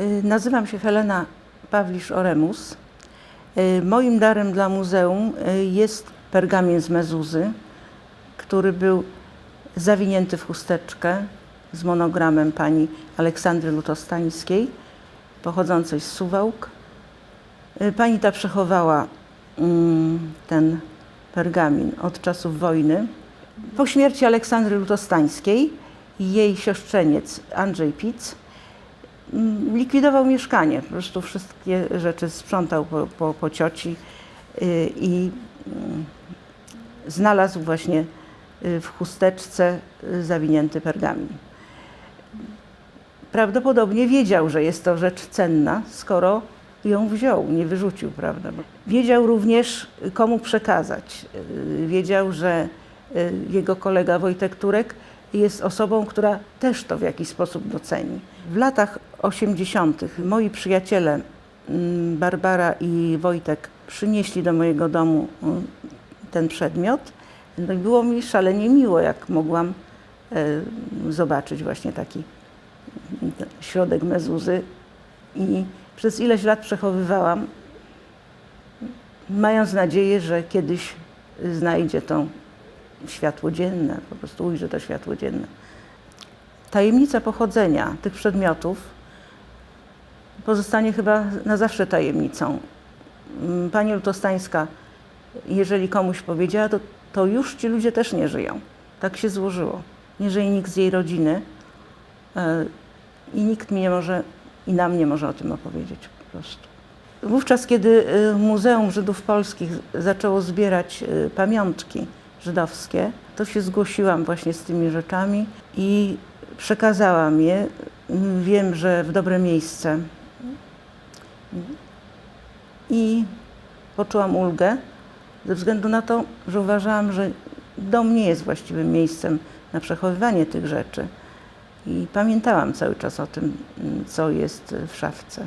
Y, Nazywam się Helena Pawlisz-Oremus. Y, Moim darem dla muzeum y, jest pergamin z Mezuzy, który był zawinięty w chusteczkę z monogramem pani Aleksandry Lutostańskiej, pochodzącej z Suwałk. Pani ta przechowała mm, ten pergamin od czasów wojny. Po śmierci Aleksandry Lutostańskiej jej siostrzeniec Andrzej Pic likwidował mieszkanie. Po prostu wszystkie rzeczy sprzątał po, po, po cioci y, i mm, znalazł właśnie y, w chusteczce y, zawinięty pergamin. Prawdopodobnie wiedział, że jest to rzecz cenna, skoro ją wziął, nie wyrzucił, prawda? Wiedział również, komu przekazać. Wiedział, że jego kolega Wojtek Turek jest osobą, która też to w jakiś sposób doceni. W latach 80. moi przyjaciele mm, Barbara i Wojtek przynieśli do mojego domu mm, ten przedmiot. No i było mi szalenie miło, jak mogłam e, zobaczyć właśnie taki mm, środek mezuzy i przez ileś lat przechowywałam, mając nadzieję, że kiedyś znajdzie to światło dzienne, po prostu ujrzy to światło dzienne. Tajemnica pochodzenia tych przedmiotów pozostanie chyba na zawsze tajemnicą. Mm, Pani Lutostańska, jeżeli komuś powiedziała, to, to już ci ludzie też nie żyją. Tak się złożyło. Nie żyje nikt z jej rodziny e, i nikt mi nie może, i nam nie może o tym opowiedzieć po prostu. Wówczas, kiedy y, Muzeum Żydów Polskich zaczęło zbierać y, pamiątki żydowskie, to się zgłosiłam właśnie z tymi rzeczami i przekazałam je. Wiem, że w dobre miejsce. I poczułam ulgę ze względu na to, że uważałam, że dom nie jest właściwym miejscem na przechowywanie tych rzeczy. I pamiętałam cały czas o tym, co jest w szafce.